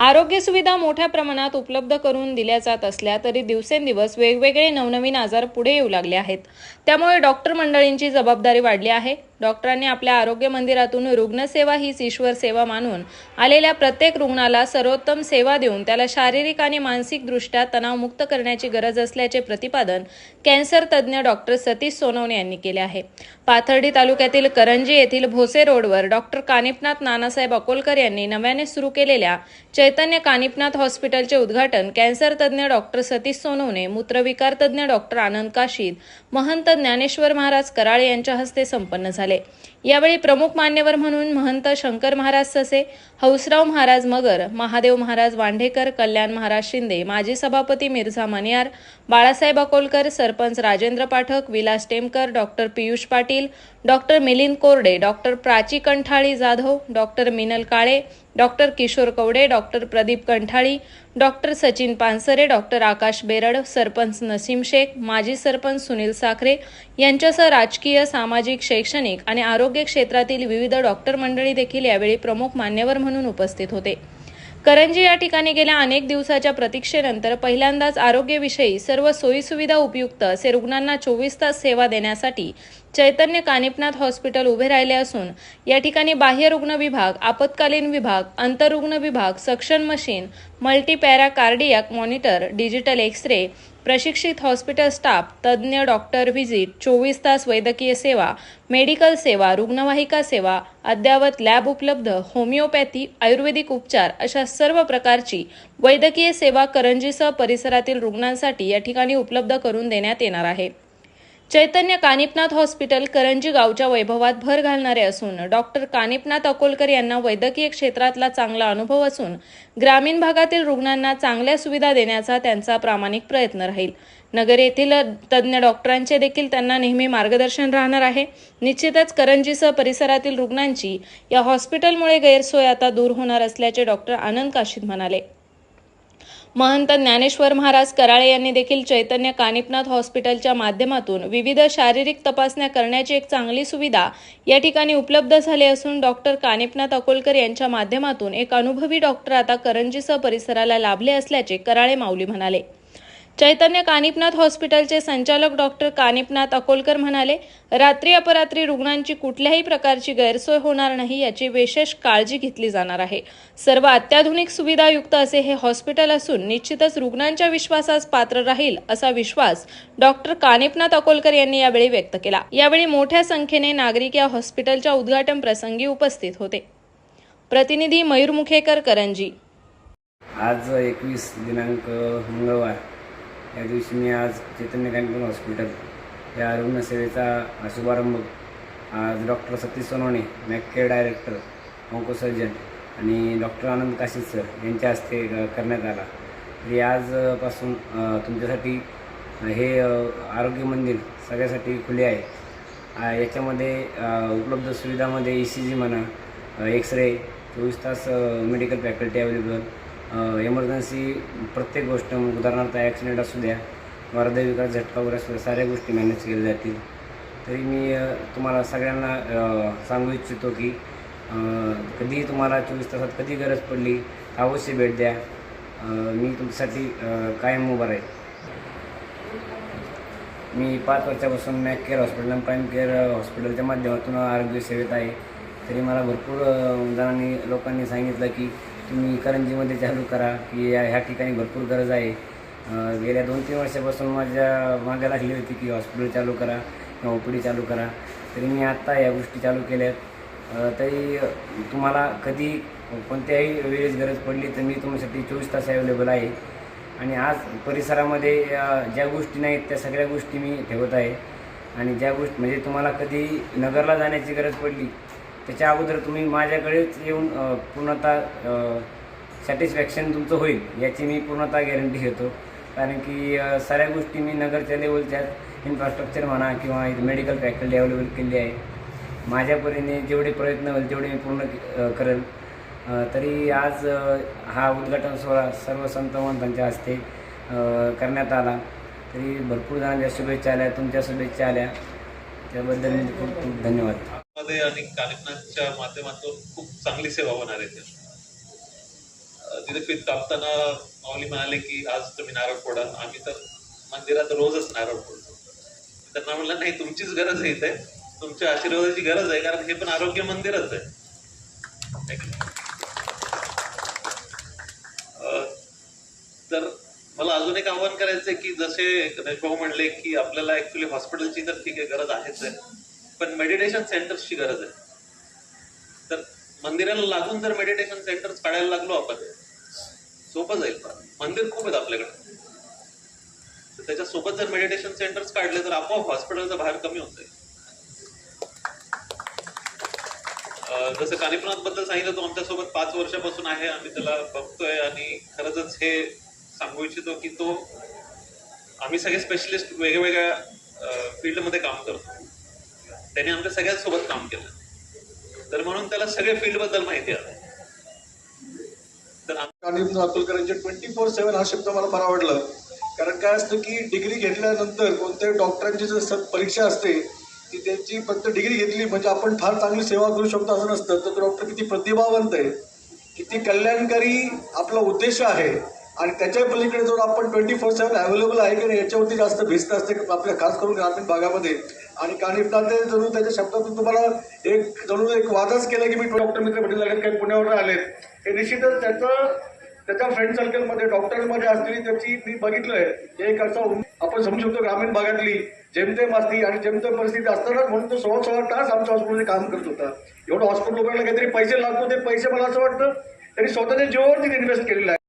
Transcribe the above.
आरोग्य सुविधा मोठ्या प्रमाणात उपलब्ध करून दिल्या जात असल्या तरी दिवसेंदिवस वेगवेगळे नवनवीन आजार पुढे येऊ लागले आहेत. त्यामुळे डॉक्टर मंडळींची जबाबदारी वाढली आहे. डॉक्टरांनी आपल्या आरोग्य मंदिरातून रुग्णसेवा हीच ईश्वर सेवा मानून आलेल्या प्रत्येक रुग्णाला सर्वोत्तम सेवा देऊन त्याला शारीरिक आणि मानसिकदृष्ट्या तणावमुक्त करण्याची गरज असल्याचे प्रतिपादन कॅन्सर तज्ज्ञ डॉक्टर सतीश सोनवणे यांनी केले आहे. पाथर्डी तालुक्यातील करंजी येथील भोसे रोडवर डॉक्टर कानिपनाथ नानासाहेब अकोलकर यांनी नव्याने सुरू केलेल्या चैतन्य कानिपनाथ हॉस्पिटलचे उद्घाटन कॅन्सर तज्ज्ञ डॉक्टर सतीश सोनवणे मूत्रविकार तज्ज्ञ डॉक्टर आनंद काशीद महंत ज्ञानेश्वर महाराज कराळे यांच्या हस्ते संपन्न झाले. പോലെ यावेळी प्रमुख मान्यवर म्हणून महंत शंकर महाराज ससे हौसराव महाराज मगर महादेव महाराज वांढेकर कल्याण महाराज शिंदे माजी सभापती Mirza Maniyar Balasaheb Akolkar sarpanch Rajendra Pathak Vilas Temkar doctor Piyush Patil doctor Milind Korde doctor Prachi Kanthali Jadhav doctor Minal Kale doctor Kishor Kawade doctor Pradeep Kanthali doctor Sachin Pansare doctor Akash Berad sarpanch Naseem Shaikh माजी सरपंच सुनील साखरे यांच्यासह राजकीय सामाजिक शैक्षणिक आणि आरोग्य आरोग्य क्षेत्रातील विविध डॉक्टर मंडळी देखील यावेळी प्रमुख मान्यवर म्हणून उपस्थित होते. करंजी या ठिकाणी गेल्या अनेक दिवसाच्या प्रतीक्षेनंतर पहिल्यांदाच आरोग्यविषयी सर्व सोयीसुविधा उपयुक्त असे रुग्णांना चोवीस तास सेवा देण्यासाठी चैतन्य कानिपनाथ हॉस्पिटल उभे राहिले असून या ठिकाणी बाह्य रुग्ण विभाग आपत्कालीन विभाग अंतरुग्ण विभाग suction machine multipara cardiac monitor digital X ray प्रशिक्षित हॉस्पिटल स्टाफ तज्ज्ञ डॉक्टर व्हिजिट चोवीस तास वैद्यकीय सेवा मेडिकल सेवा रुग्णवाहिका सेवा अद्ययावत लॅब उपलब्ध होमिओपॅथी आयुर्वेदिक उपचार अशा सर्व प्रकारची वैद्यकीय सेवा करंजीसह परिसरातील रुग्णांसाठी या ठिकाणी उपलब्ध करून देण्यात येणार आहे. चैतन्य कानिपनाथ हॉस्पिटल करंजी गावच्या वैभवात भर घालणारे असून डॉक्टर कानिपनाथ अकोलकर यांना वैद्यकीय क्षेत्रातला चांगला अनुभव असून ग्रामीण भागातील रुग्णांना चांगल्या सुविधा देण्याचा त्यांचा प्रामाणिक प्रयत्न राहील. नगर येथील तज्ज्ञ डॉक्टरांचे देखील त्यांना नेहमी मार्गदर्शन राहणार आहे. निश्चितच करंजीसह परिसरातील रुग्णांची या हॉस्पिटलमुळे गैरसोय आता दूर होणार असल्याचे डॉक्टर आनंद काशीद म्हणाले. महंत ज्ञानेश्वर महाराज कराळे यांनी देखील चैतन्य कानिपनाथ हॉस्पिटलच्या माध्यमातून विविध शारीरिक तपासण्या करण्याची एक चांगली सुविधा या ठिकाणी उपलब्ध झाली असून डॉक्टर कानिपनाथ अकोलकर यांच्या माध्यमातून एक अनुभवी डॉक्टर आता करंजीसह परिसराला लाभले असल्याचे कराळे माऊली म्हणाले. चैतन्य कानिपनाथ हॉस्पिटलचे संचालक डॉक्टर कानिपनाथ अकोलकर म्हणाले रात्री अपरात्री रुग्णांची कुठल्याही प्रकारची गैरसोय होणार नाही याची विशेष काळजी घेतली जाणार आहे. सर्व अत्याधुनिक सुविधायुक्त असे हे हॉस्पिटल असून निश्चितच रुग्णांच्या विश्वासास पात्र राहील असा विश्वास डॉक्टर कानिपनाथ अकोलकर यांनी यावेळी व्यक्त केला. यावेळी मोठ्या संख्येने नागरिक या हॉस्पिटलच्या उद्घाटन प्रसंगी उपस्थित होते. प्रतिनिधी मयूर मुखेकर करंजी. आज एकवीस दिनांक मंगळवार या दिवशी मी आज चैतन्य कॅन्टीन हॉस्पिटल या रुग्णसेवेचा शुभारंभ. आज doctor Satish Sonawane McCare director oncosurgeon आणि डॉक्टर आनंद काशीद सर यांच्या हस्ते करण्यात आला. तरी आजपासून तुमच्यासाठी हे आरोग्य मंदिर सगळ्यासाठी खुले आहे. याच्यामध्ये उपलब्ध सुविधामध्ये ई सी जी म्हणा एक्स रे चोवीस तास मेडिकल फॅकल्टी अवेलेबल एमर्जन्सी प्रत्येक गोष्ट मग उदाहरणार्थ ॲक्सिडेंट असू द्या हृदयविकार झटका वगैरे असू द्या साऱ्या गोष्टी मॅनेज केल्या जातील. तरी मी तुम्हाला सगळ्यांना सांगू इच्छितो की कधीही तुम्हाला चोवीस तासात कधी गरज पडली अवश्य भेट द्या. मी तुमच्यासाठी कायम उभा राहील. मी पाच वर्षापासून मॅक केअर हॉस्पिटल आणि प्राईम केअर हॉस्पिटलच्या माध्यमातून आरोग्य सेवेत आहे. तरी मला भरपूर जणांनी लोकांनी सांगितलं की तुम्ही करंजीमध्ये चालू करा की या ह्या ठिकाणी भरपूर गरज आहे. गेल्या दोन तीन वर्षापासून माझ्या मागे लागली होती की हॉस्पिटल चालू करा किंवा ओ पी डी चालू करा. तरी मी आत्ता या गोष्टी चालू केल्यात. तरी तुम्हाला कधी कोणत्याही वेळेस गरज पडली तर मी तुमच्यासाठी चोवीस तास अवेलेबल आहे. आणि आज परिसरामध्ये ज्या गोष्टी नाहीत त्या सगळ्या गोष्टी मी ठेवत आहे. आणि ज्या गोष्टी म्हणजे तुम्हाला कधी नगरला जाण्याची गरज पडली त्याच्या अगोदर तुम्ही माझ्याकडेच येऊन पूर्णतः सॅटिस्फॅक्शन तुमचं होईल याची मी पूर्णतः गॅरंटी घेतो. कारण की साऱ्या गोष्टी मी नगरच्या लेवलच्या इन्फ्रास्ट्रक्चर म्हणा किंवा मेडिकल फॅकल्टी अवेलेबल केली आहे. माझ्या परीने जेवढे प्रयत्न होईल तेवढे मी पूर्ण करेल. तरी आज हा उद्घाटन सोहळा सर्व संत महंतांच्या हस्ते करण्यात आला. तरी भरपूर जणांच्या शुभेच्छा आल्या तुमच्या शुभेच्छा आल्या. त्याबद्दल मी खूप खूप धन्यवाद. मध्ये आणि कानिपनाथच्या माध्यमातून खूप चांगली सेवा होणार आहे तिथे कापताना माऊली म्हणाले की आज तुम्ही नारळ फोडा. आम्ही तर मंदिरात रोजच नारळ फोडतो. त्यांना म्हणलं नाही तुमचीच गरज आहे इथे. तुमच्या आशीर्वादाची गरज आहे कारण हे पण आरोग्य मंदिरच आहे. अं, तर मला अजून एक आव्हान करायचं आहे की जसे गणेश भाऊ म्हणले की आपल्याला ऍक्च्युली हॉस्पिटलची तर ठीक आहे गरज आहेच आहे. पण मेडिटेशन सेंटर्सची गरज आहे. तर मंदिराला लागून जर मेडिटेशन सेंटर्स काढायला लागलो आपण सोपं जाईल. मंदिर खूप आहेत आपल्याकडे. तर त्याच्यासोबत जर मेडिटेशन सेंटर्स काढले तर आपोआप हॉस्पिटलचा भार कमी होत जाईल जसं कानिपनाथबद्दल सांगितलं तो आमच्यासोबत पाच वर्षापासून आहे. आम्ही त्याला बघतोय आणि खरंच हे सांगू इच्छितो की तो आम्ही सगळे स्पेशलिस्ट वेगवेगळ्या फील्डमध्ये काम करतो. त्याने आमच्या सगळ्यांसोबत काम केलं. तर म्हणून त्याला सगळे फील्डबद्दल माहिती आहे. तर अतुलकरांचे ट्वेंटी फोर सेवन हा शब्द मला फार आवडला. कारण काय असतं की डिग्री घेतल्यानंतर कोणत्याही डॉक्टरांची जर परीक्षा असते ती त्यांची फक्त डिग्री घेतली म्हणजे आपण फार चांगली सेवा करू शकतो असं नसतं. तर डॉक्टर किती प्रतिभावंत आहे किती कल्याणकारी आपला उद्देश आहे आणि त्याच्या पलीकडे जर आपण ट्वेंटी फोर सेवन अवेलेबल आहे की नाही याच्यावरती जास्त भिस्त असते आपल्या खास करून ग्रामीण भागामध्ये. आणि कानिफनाथ जणू त्याच्या शब्दातून तुम्हाला एक जणू एक वादच केला की मी डॉक्टर मित्र भेटी लागेल काही पुण्यावर आलेत. हे निश्चितच त्याचं त्याच्या फ्रेंड सर्कलमध्ये डॉक्टरमध्ये असलेली त्याची मी बघितलंय. हे एक असं आपण समजू शकतो ग्रामीण भागातली जेमतेम असती आणि जेमतेम परिस्थिती असतानाच म्हणून तो सोळा सोळा तास आमच्या हॉस्पिटलमध्ये काम करत होता. एवढं हॉस्पिटल लोकांना काहीतरी पैसे लागतो ते पैसे मला असं वाटतं त्यांनी स्वतःच्या जीवावरती इन्व्हेस्ट केलेलं आहे.